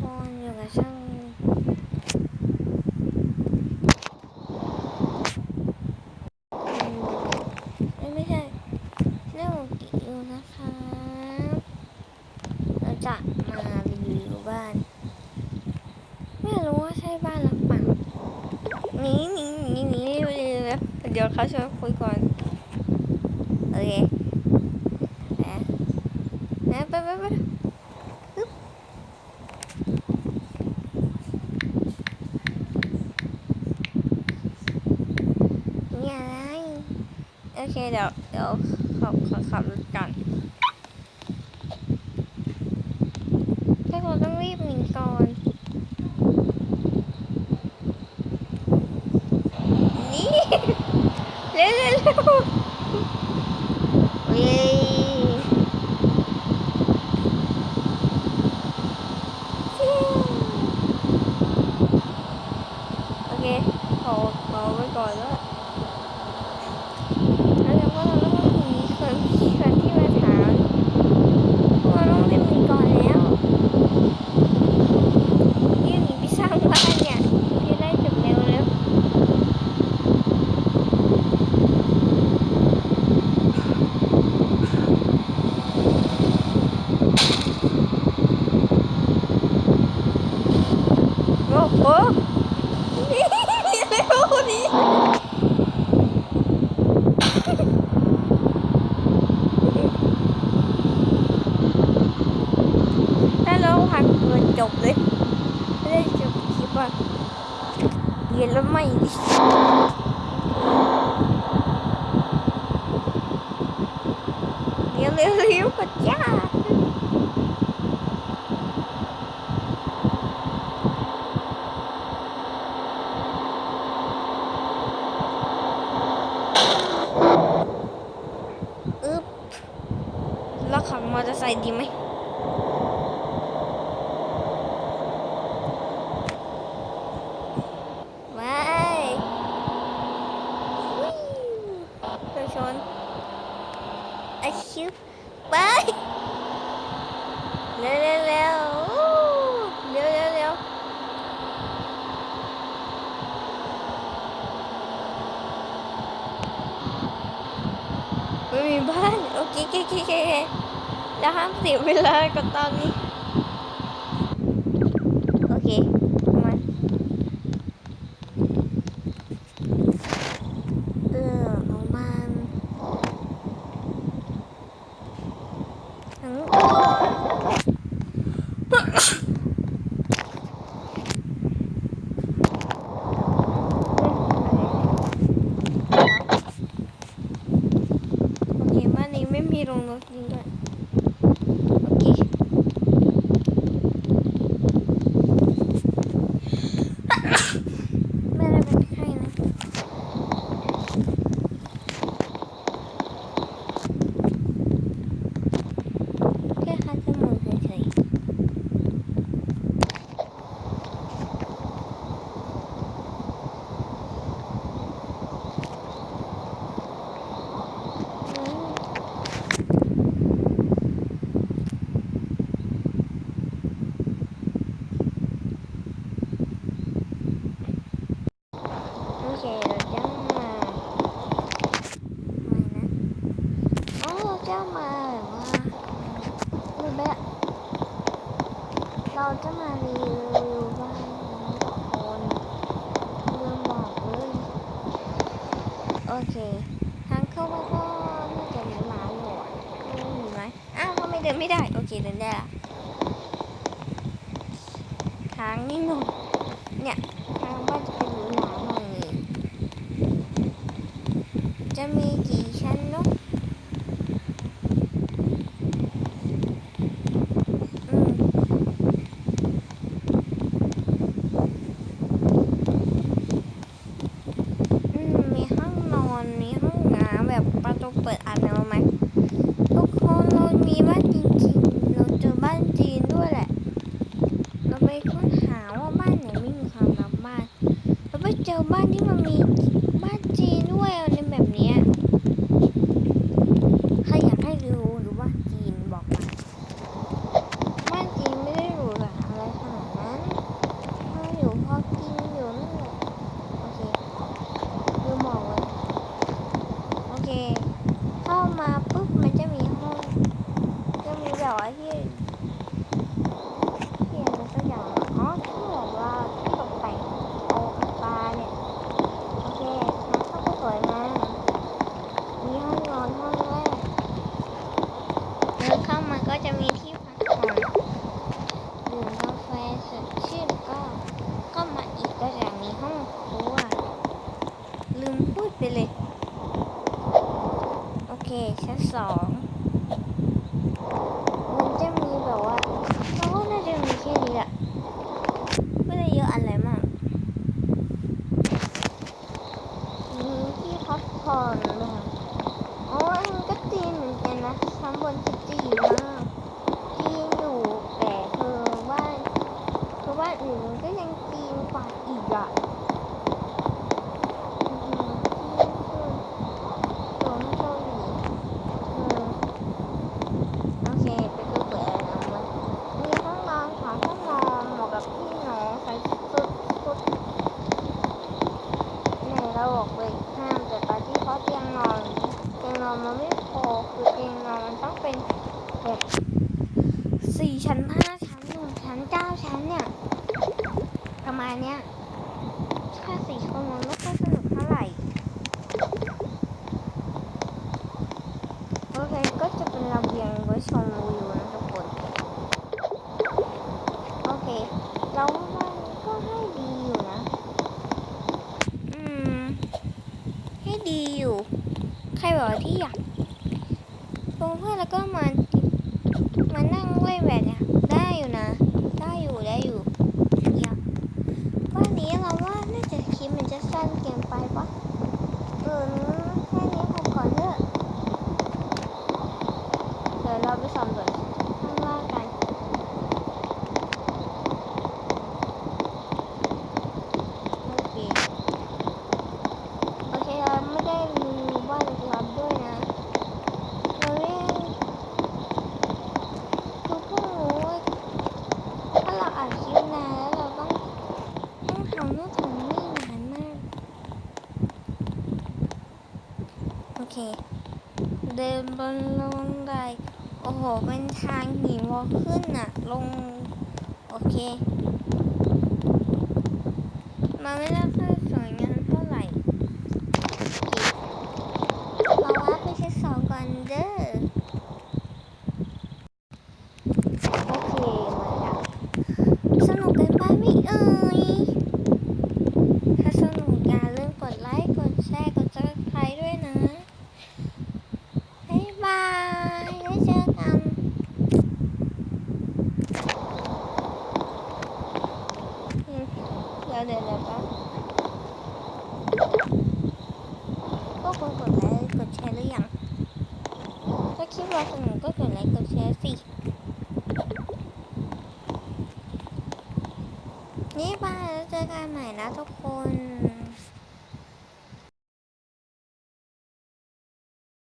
พอนอยู่กับช่างอืมเอ้ยไม่ใช่เรื่องของกิอยู่นะครับเราจะมารีวิวบ้าน ไม่รู้ว่าใช่บ้านหรือเปล่าหนีหนีหนีหนีเร็วๆเดี๋ยวเขาชวนคุยก่อน โอเคแหมแหมไปไปไปบนี่อะไร โอ เคเดี๋ยวเดี๋ยวขับขับขับรถกันแค่เราต้องรีบหนีก่อน นี่เร็วเร็วเร็วเย้โอเคขอขอไว้ก่อนแล้วเดี๋ยวว่าเราต้องหนีคนคนที่มาถามเพราะว่าเราต้องเล่นหนีก่อนแล้วยืนหนีไปสร้างบ้านเนี่ยพี่ได้จบเร็วเร็ว โอ้โหนี่เร็วนี่ถ้าเราหักเกินจบเลยไม่ได้จบคลิปอะเรียนแล้วไม่ดิเร็วเร็วเร็วกดจ้า อึ๊บแล้ว ขับมอเตอร์ไซค์ดีไหมว้ายวิวเดี๋ยวชนอาชิบไปเร็วเร็วเร็วอู้เร็วเร็วเร็วไม่มีบ้านโอเคโอเคโอเค โอเคแล้วห้ามเสียเวลากับตอนนี้ โอเค มาเออของมันทั้งโอเคบ้านนี้ไม่มีโรงรถจริงด้วย โอเค ไม่ได้เป็นไข้นะแค่คัดจมูกเฉยๆอืมโอเคเราจะมาไม่นะอ๋อเราจะมาแบบว่ารูปแบบเราจะ มารีวิวบ้านทุกคนลืมบอกเลยโอเค ทางเข้าบ้านก็น่าจะมีหมาอยู่อะมีไหมอ้าวทำไมเดินไม่ได้ โอเคเดินได้ละทางนี่หนเนี่ย ทางบ้านจะเป็นหรูหราหน่อย จะมีกี่ชั้นเนาะอืมอืมมีห้องนอน มีห้องน้ำแบบประตูเปิดอาบน้ำไหมทุกคนเรามีบ้านจริงๆ เราเจอบ้านจีนด้วยแหละ เราไปค้นหาว่าบ้านไหนไม่มีความลับบ้าน เราไปเจอบ้าน ที่มันมีบ้านจีนด้วยอะไรแบบเนี้ เค ชั้นสองมันจะมีแบบว่าเราก็น่าจะมีแค่นี้แหละไม่ได้เยอะอะไรมากมีที่พักผ่อนเลยอ๋อมันก็ตีเหมือนกันนะชั้นบนที่ สี่ชั้นห้าชั้นหนึ่งชั้นเก้าชั้นเนี่ย ประมาณเนี้ยถ้าสี่คนมันไม่ค่อยสนุกเท่าไหร่โอเคก็จะเป็นระเบียงไว้ชมวิวนะทุกคน โอเคแล้วมันก็ให้ดีอยู่นะ อืม ให้ดีอยู่ ใครบอกที่อยากเพื่อนแล้วก็มา เหมือนนั่งเล่นแบบเนี้ย เดินบนลงไดโอ้โห เป็นทางหินวอขึ้นอะลง โอเค มาไม่ได้ ชอบของหนูก็กดไลค์กดแชร์สิ นี่ไปแล้วเจอกันใหม่นะทุกคน